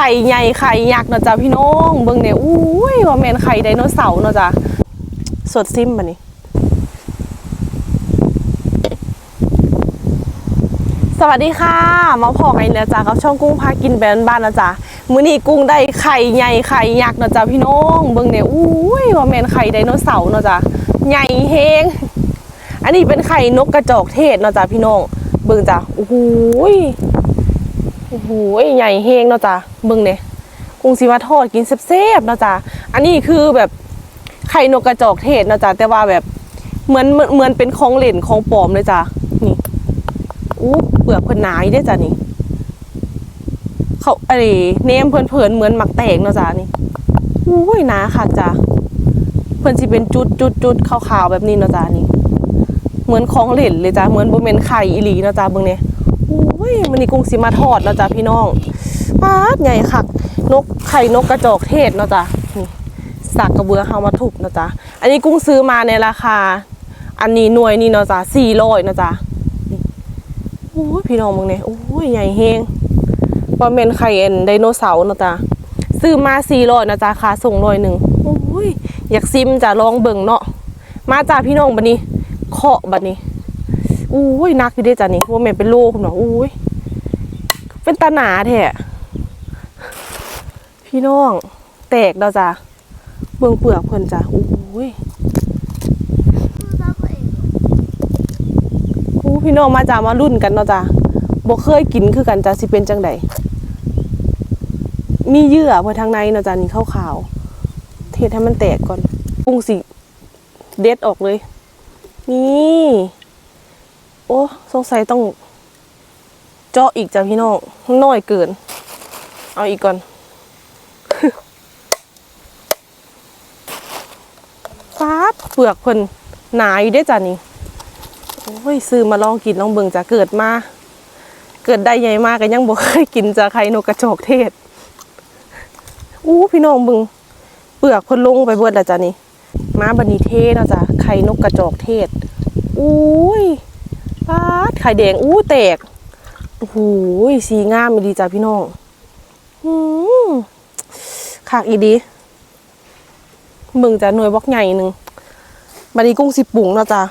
ข่ใหญ่ไข่ยักษ์เนาะจ้ะพี่น้องเบิ่งเนี่ยอุ้ยว่าแม่นไข่ไดโนเสาร์เนาะจ้ะสดซิมบัดนี้สวัสดีค่ะ มาพอกันอีกแล้วจ้ะกับช่องกุ้งพากินแบนบ้านนะจ๊ะมื้อนี้กุ้งได้ไข่ใหญ่ไข่ยักษ์เนาะจ้ะพี่น้องเบิ่งเนี่ยอุ้ยว่าแม่นไข่ไดโนเสาร์เนาะจ้ะใหญ่เฮงอันนี้เป็นไข่นกกระจอกเทศเนาะจ้ะพี่น้องเบิ่งจ้ะโอ้โหย โอ้โหใหญ่เฮงเนาะจ้ะเบิ่งเนี่ยกุ้งสิมาทอดกินแซ่บๆเนาะจ้ะอันนี้คือแบบไข่นกกระจอกเทศเนาะจ้ะแต่ว่าแบบเหมือนเหมือนเหมือนเป็นของเล่นของปลอมเลยจ้ะนี่อู้เปลือกเพิ่นหนาอยู่ด้จ้ะนี่เขาไอ้เนมเพิ่นเพิ่นเหมือนหมักแตงเนาะจ้ะนี่อุ้ยหนาค่ะจ้ะเพิ่นสิเป็นจุดจุดจุดขาวๆแบบนี้เนาะจ้ะนี่ เหมือนของเล่นเลยจ้ะเหมือนบ่แม่นไข่อีหลีเนาะจ้ะเบิ่งเนี่ย ยมันนี่กุ้งสิมาทอดเนาะจ้ะพี่น้องปาดใหญ่คักนกไข่นกกระจอกเทศเนาะจ้ะนี่สักกระเบือเฮามาทุบเนาะจ้ะอันนี้กุ้งซื้อมาในราคา อันนี้หน่วยนี่เนาะจ้ะ400เนาะจ้ะโอ้ยพี่น้องมึงเนี่ยโอ้ยใหญ่เฮงว่าเมนไข่เอ็นไดโนเสาร์นะจ๊ะซื้อมาสี่ร้อยนะจ๊ะค่าส่งร้อยหนึ่งโอ้ยอยากซิมจะลองเบิ่งเนาะมาจ้าพี่น้องบัดนี้เคาะบัดนี้โอ้ยนักอยู่ด้จ้ะนี่ว่าแม่นเป็นโลคุณเนาะโอ้ย เป็นตาหนาแท้พี่น้อง แตกแล้วจ้ะเบิ่งเปลือกเพิ่นจ้ะโอ้ยอู้พี่น้องมาจ้ามารุ่นกันเนาะจ้าบ่เคยกินคือกันจ้าสิเป็นจังไดมีเยื่อไว้ทางในเนาะจ้านี่ขาวๆเทให้มันแตกก่อนปรุงสิเด็ดออกเลย นี่ โอ้สงสัยต้อง เจาะอีกจ้ะพี่น้องน้อยเกิน เอาอีกก่อนฟ้าดเปลือกเพิ่นหนาอยู่เด้จ้ะนี่โอ้ยซื้อมาลองกินลองเบิ่งจ้ะเกิดมา เกิดได้ใหญ่มากก็ยังบ่เคยกินจ้ะไข่นกกระจอกเทศอู้พี่น้องเบิ่งเปลือกเพิ่นลงไปเบิดแล้วจ้ะนี่มาบันนีเทเนะจ้ะไข่นกกระจอกเทศอุ้ยปาดไข่แดงอู้แตก โอ้โหสีงามอีดีจ้ะพี่น้องอืมขากอีดีเบิ่งจะหน่วยบล็อกใหญ่หนึ่งบันนี้กุ้งสิบปรุงเนาะจ้ะ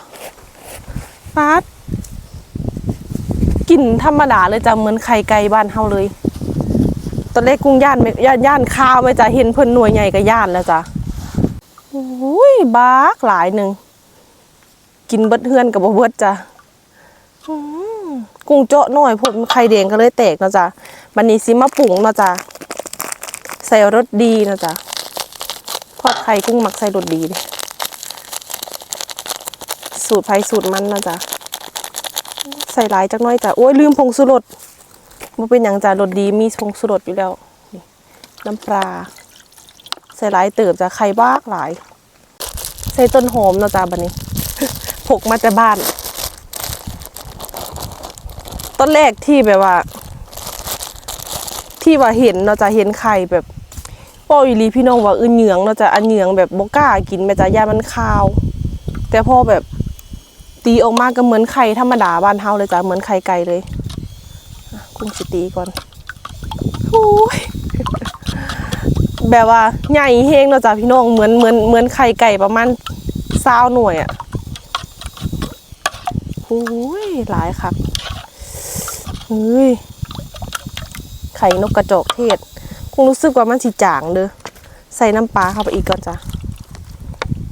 ปาดกลิ่นธรรมดาเลยจ้ะเหมือนไข่ไก่บ้านเฮาเลย ตอนแรกกุ้งย่านย่านย่านข้าวไหม่จ้ะเห็นเพิ่นหน่วยใหญ่ก็ย่านแล้วจ้ะโอ้ยบากหลายหนึ่งกินเบิดเฮือนกับบเบิดจ้ะอื กุ้งเจาะหน้อยพวกไข่แดงก็เลยแตกนะจ้ะบันนี้สิมาปรุงนะจ้ะใส่รสดีนะจ้ะทอดไข่กุ้งหมักใส่รสดีดสูตรไผ่สูตรมันนะจ๊ะใส่หลายจักน้อยจ้ะโอ้ยลืมผงสุรสมันเป็นอย่างจ้ะรสดีมีผงสุรสอยู่แล้วน้ำปลาใส่หลายเติบจ้ะไข่บ้ากหลาย ใส่ต้นหอมนะจ้ะบันนี้ผกมาจากบ้าน ต้นแรกที่แบบว่า ที่ว่าเห็นเนาจะเห็นไข่แบบป้ออีหลีพี่น้องว่าอือเหยืองเนาจะอันเหยืองแบบบกล้ากินแม่จะยามันคาว แต่พอแบบตีออกมาก็เหมือนไข่ธรรมดาบ้านเฮาเลยจ้ะเหมือนไข่ไก่เลยกุ้งสิตีก่อนโอ้ยแบบว่าใหญ่เฮงเนาะจ้ะพี่น้องเหมือนเหมือนเหมือนไข่ไก่ประมาณซาวหน่วยอะ่ะโอ้ยหลายครับ เฮ้ย ไข่นกกระจอกเทศ คงรู้สึกว่ามันสิจางเด้อ ใส่น้ำปลาเข้าไปอีกก่อนจ้ะ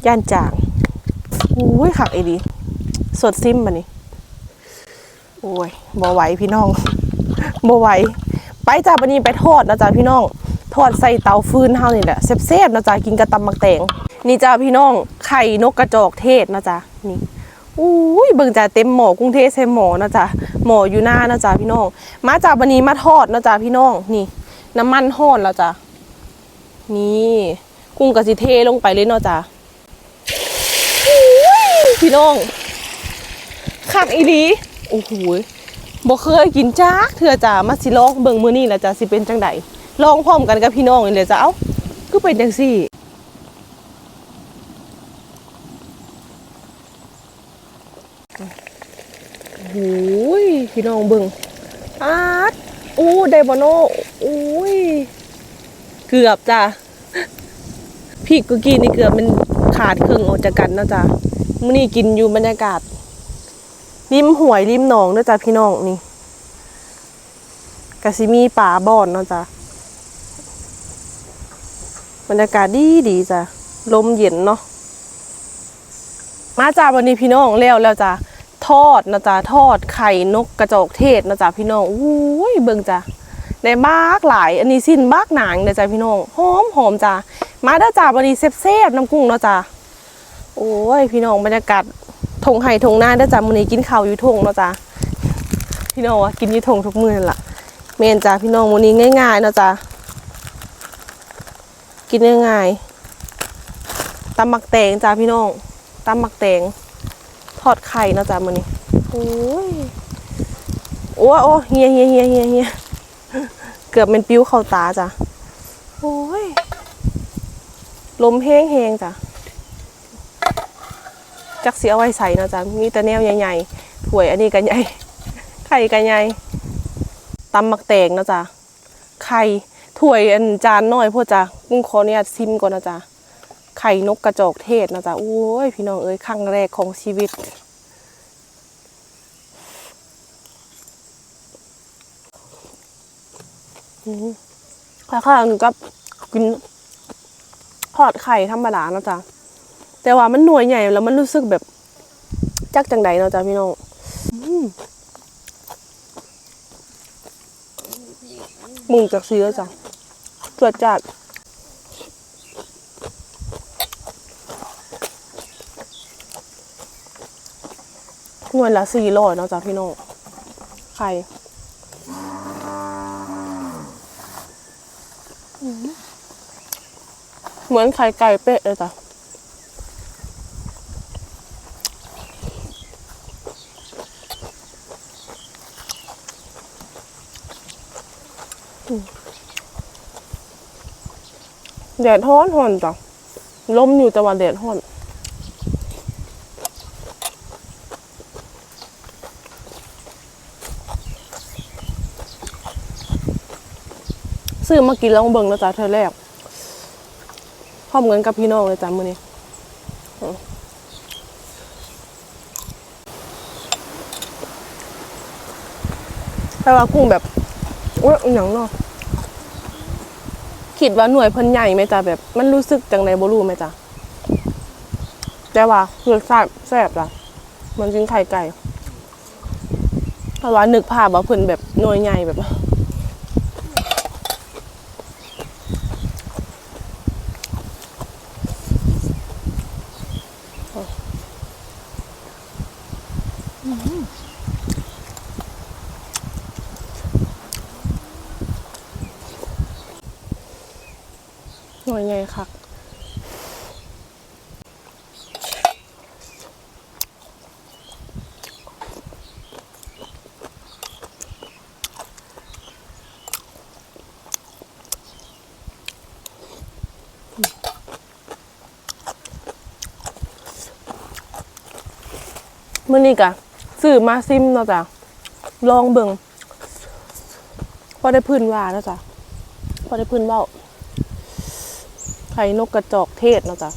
ย่านจางโอ้ยขักไอ้ดี สดซิมมานี่โอ้ยบ่ไหวพี่น้องบ่ไหว ไปจ้าบันนี้ไปทอดนะจ๊ะพี่น้อง ทอดใส่เตาฟืนเฮานี่แหละแซ่บๆนะจ๊ะกินกระตำมักแตงนี่จ้าพี่น้อง ไข่นกกระจอกเทศนะจ๊ะนี่อุ้ยเบิ่งจ้าเต็มหม้อกรุงเทพใส่หม้อนะจ๊ะ หมออยู่หน้านะจ๊ะพี่น้อง มาจ้าบันนี้มาทอดนะจ๊ะพี่น้อง นี่ น้ำมันห้อนแล้วจ้ะ นี่กุ้งกะสิเทลงไปเลยเนาะจ้ะพี่น้องคักอีหลีโอ้โหบ่เคยกินจักเถื่อจ้ามาสิลองเบิ่งมื้อนี้แหละจ้าสิเป็นจังไดลองพร้อมกันกับพี่น้องนี่เลยจ้าเอ้าก็เป็นจังซี่โอ้โห พี่น้องเบิ่งอาดอู้ไดบ่โนอุ้ย เกือบจ้ะพริกกุกี้นี่เกือบมันขาดครึ่งออกจากกันนะจ้ะมื้อนี้กินอยู่บรรยากาศ ริมห้วยริมหนองนะจ้ะพี่น้องนี่กะสิมีป่าบ่อนเนาะจ้ะบรรยากาศดีดีจ้ะลมเย็นเนาะมาจ้าวันนี้พี่น้องแล้วแล้วจ้ะ ทอดนะจ้ะทอดไข่นกกระจอกเทศนะจ้ะพี่น้องอุ้ยเบิ่งจ้ะในมากหลายอันนี้สิ้นมากหนังนะจ้ะพี่น้องหอมหอมจ้ะมาด้อจ้าวันนี้เซฟๆน้ำกุ้งนะจ้ะโอ้ยพี่น้องบรรยากาศทงไห่ทงหน้าได้อจ้ะมื้อนี้กินข้าวอยู่ทงนะจ้ะพี่น้องกินอยู่ทงทุกมื้อล่ะเมนจ้ะพี่น้องมื้อนี้ง่ายๆนะจ้ะกินง่ายๆตำหมักแตงจ้ะพี่น้องตำหมักแตง ทอดไข่นะจ้ะมื้อนี้โอ้ยโอ้โอ้เฮียเฮียเฮียเฮียเฮียเกือบเป็นปิ้วเข้าตาจ้ะโอ้ยลมแห้งๆจ้ะจักเสียไว้ใส่นะจ๊ะมีแต่แนวใหญ่ๆถ้วยอันนี้กันใหญ่ไข่กันใหญ่ตำมักแตงนะจ๊ะไข่ถ้วยอันจานน้อยพวกจ้ะกุ้งขออนุญาตซิมก่อนนะจ๊ะ ไข่นกกระจอกเทศนะจ๊ะโอ้ยพี่น้องเอ้ยครั้งแรกของชีวิตอืมคล้ายๆกับกินทอดไข่ธรรมดานะจ๊ะแต่ว่ามันหน่วยใหญ่แล้วมันรู้สึกแบบจักจังใดเนาะจ้ะพี่น้องอืมมึงจากซีแล้วจ้ะตรวจจัด หน่วยละสี่ร้อยเนาะจ้ะพี่น้องไข่เหมือนไข่ไก่เป๊ะเลยจ้ะแดดฮ้อนฮ้อนจ้ะลมอยู่แต่ว่าแดดฮ้อน ซื้อมากินแล้วเบิ่งแล้วจ้ะเธอแรกพร้อมเงินกับพี่น้องเลยจ้ะมื้อนี้แต่ว่ากุ้งแบบอุ้ยอย่างเนาะคิดว่าหน่วยเพิ่นใหญ่ไหมจ๊ะแบบ มันรู้สึกจังไดบ่รู้ไหมจ๊ะแต่ว่ารสชาติแซ่บจ้ะเหมันกินไข่ไก่แต่ว่านึกภาพว่าเพิ่นแบบหน่วยใหญ่แบบ มื่อนี้กะซื้อมาซิมเนาะจ้ะลองเบิ่งพอได้พื้นว่าแล้วจ้ะพอได้พื้นเว่าไข่นกกระจอกเทศเนาะจ๊ะ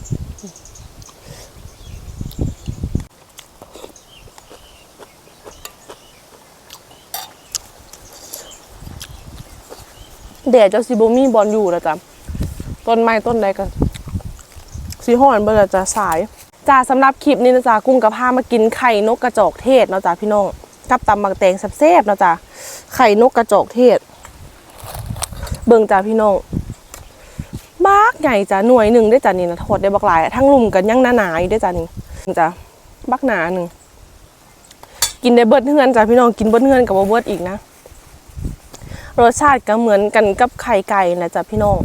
แดดเจ้าซิบมีบอลอยู่นะจ๊ะต้นไม้ต้นใดก็สีห่อนเบอร์จะสาย จ้าสำหรับคลิปนี้นะจ๊ะกุ้งกับผ้ามากินไข่นกกระจอกเทศเนาะจ๊ะพี่น้องกับตำบักแตงแซ่บๆเนาะจ๊ะไข่นกกระจอกเทศ เบิ่งจ้าพี่น้องบักใหญ่จ้ะหน่วยหนึ่งได้จ้ะนี่นะทอดได้บักหลายทั้งลุมกันยังหนาหนาๆอยู่ได้จ้ะนี่จ้ะบักหนาหนึ่งกินได้เบิดเฮือนจ้ะพี่น้องกินเบิดเฮือนกับเบิดอีกนะรสชาติก็เหมือนกันกับไข่ไก่นะจ้ะพี่น้อง